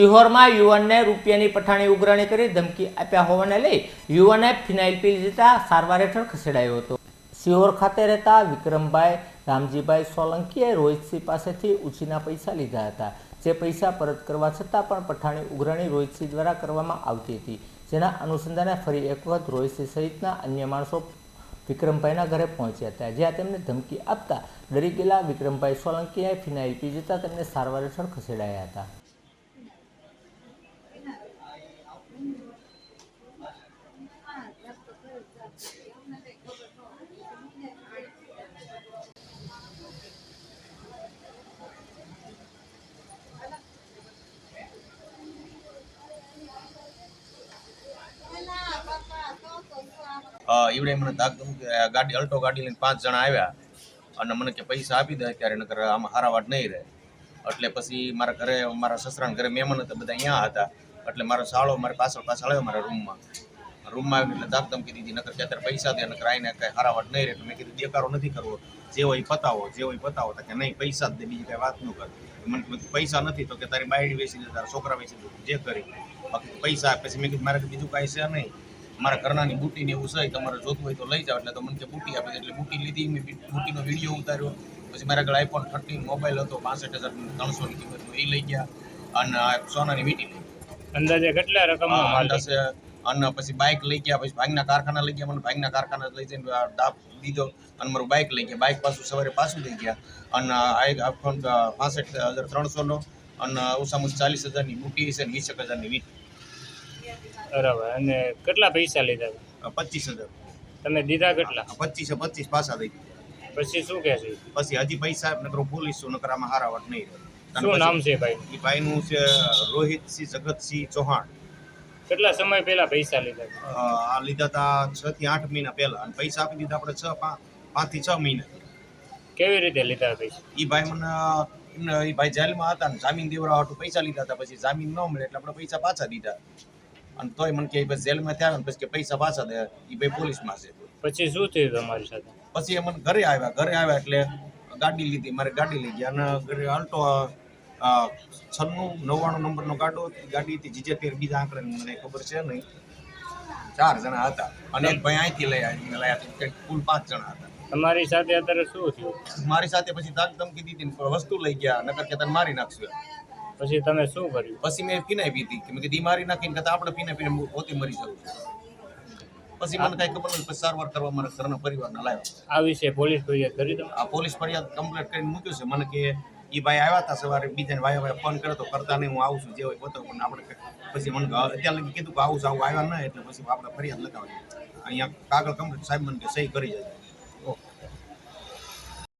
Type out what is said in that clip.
સિહોરમાં યુવાનને રૂપિયાની પઠાણી ઉઘરાણી કરી ધમકી આપ્યા હોવાને લઈ યુવાને ફિનાઇલ પી જતા સારવાર હેઠળ ખસેડાયો હતો. સિહોર ખાતે રહેતા વિક્રમભાઈ રામજીભાઈ સોલંકીએ રોહિતસિંહ પાસેથી ઉછીના પૈસા લીધા હતા, જે પૈસા પરત કરવા છતાં પણ પઠાણી ઉઘરાણી રોહિતસિંહ દ્વારા કરવામાં આવતી હતી. જેના અનુસંધાને ફરી એક વખત રોહિતસિંહ સહિતના અન્ય માણસો વિક્રમભાઈના ઘરે પહોંચ્યા હતા, જ્યાં તેમને ધમકી આપતા ડરી ગયેલા વિક્રમભાઈ સોલંકીએ ફિનાઇલ પી જતા તેમને સારવાર હેઠળ ખસેડાયા હતા. અ, એવડે મને ધાક ધમકી આ ગાડી અલ્ટો ગાડી લઈને પાંચ જણા આવ્યા. અને મને કે પૈસા આપી દે ત્યારે નકર આમાં હારા વાટ નહીં રહે. એટલે પછી મારા ઘરે મારા સસરાના ઘરે મહેમાન હતા બધા અહીંયા હતા. એટલે મારો સાળો મારે પાછળ પાછળ આવ્યો મારા રૂમમાં. રૂમમાં આવીને એટલે ધાકધમ કીધી હતી નકર કે અત્યારે પૈસા દે નકર આવીને કાંઈ હારા વાટ નહીં રહે. મેં કીધું દેકારો નથી કરવો. જે હોય પતાવો જે હોય પતાવો. તો કે નહીં પૈસા જ દે બીજી કાંઈ વાત ન કર. મને પૈસા નથી તો કે તારી બાયડી વેચી દે તારા છોકરા વેચી દે જે કરી. બાકી પૈસા પછી મેં કીધું મારે બીજું કાંઈ છે નહીં. મારા ઘરનાની બુટી ને એવું છે તમારે જોતું હોય તો લઈ જાઓ. એટલે તો મને કે બુટી આપી એટલે બુટી લીધી મેં. બુટીનો વીડિયો ઉતાર્યો. પછી મારા આગળ આઈફોન થર્ટીન મોબાઈલ હતો પાસઠ હજાર ત્રણસોની કિંમતનો. એ લઈ ગયા. અને સોનાની વીટી લઈ અંદાજે કેટલા રકમ અંદાજે. અને પછી બાઇક લઈ ગયા. પછી ભાગના કારખાના લઈ ગયા. મને ભાગના કારખાના લઈ જઈને ડાપ દીધો. અને મારું બાઇક લઈ ગયા. બાઇક પાછું સવારે પાછું લઈ ગયા. અને આઈફોન પાસઠ હજાર ત્રણસોનો. અને ઓછામાં ચાલીસ હજારની બુટી છે ને વીસ એક હજારની વીટી. બરાબર. અને કેટલા પૈસા લીધા? પચીસ હજાર. તમે દીધા કેટલા? પચીસે પચીસ પાછા દઈ દીધા. પછી શું કહે છે? પછી હજી પૈસા નકરો પોલીસ છું નકર આમાં હારા વાત નહીં રહે. શું નામ છે ભાઈ એ ભાઈનું છે રોહિતસિંહ જગતસિંહ ચૌહાણ. કેટલા સમય પહેલા પૈસા લીધા? આ લીધા હતા છ થી આઠ મહિના પહેલા. અને પૈસા આપી દીધા આપણે છ પાંચથી છ મહિના. કેવી રીતે લીધા પૈસા? એ ભાઈ મને એમને એ ભાઈ જેલમાં હતા ને જામીન દેવરા હતું પૈસા લીધા હતા. પછી જામીન ન મળે એટલે આપણે પૈસા પાછા દીધા. અને તોય મને કે બસ જેલમાં થયા ને પછી કે પૈસા પાછા દે. એ ભાઈ પોલીસમાં છે. પછી શું થયું તમારી સાથે? પછી એ મને ઘરે આવ્યા ઘરે આવ્યા એટલે ગાડી લીધી મારે ગાડી લઈ ગયા અને ઘરે આલ્ટો છન્નું નવ્વાણું નંબરનો ગાડો હતી ગાડી હતી જીજે તેર બીજા આંકડે મને ખબર છે નહીં. ચાર જણા હતા. અને એક ભાઈ અહીંથી લઈ આવ્યા કુલ પાંચ જણા હતા. તમારી સાથે અત્યારે શું થયું? મારી સાથે પછી ધાક ધમકી દીધી ને વસ્તુ લઈ ગયા નકર કે તને મારી નાખશું. પછી તમે શું કર્યું? પછી મેં ફીનાઈ પીધી કે મેં કીધી મારી નાખીને કહેતા આપણે ફીનાઈ પીને પોતે મરી જાઉં પછી મને કાંઈ ખબર નથી પછી સારવાર કરવા મારા ઘરના પરિવારના લાવ્યા. આ વિશે પોલીસ ફરિયાદ કરી તમે? આ પોલીસ ફરિયાદ કમ્પ્લેટ કરીને મૂક્યું છે. મને કે એ ભાઈ આવ્યા હતા સવારે બીજાને ભાઈ ભાઈ ફોન કર્યો તો કરતા નહીં હું આવું છું જે હોય બતાવો. પણ આપણે પછી મને અત્યારે લગી કીધું કે આવું છું આવું આવ્યા ના એટલે પછી આપણે ફરિયાદ લગાવી અહીંયા કાગળ કમ્પ્લીટ સાહેબ મને કે સહી કરી જાય.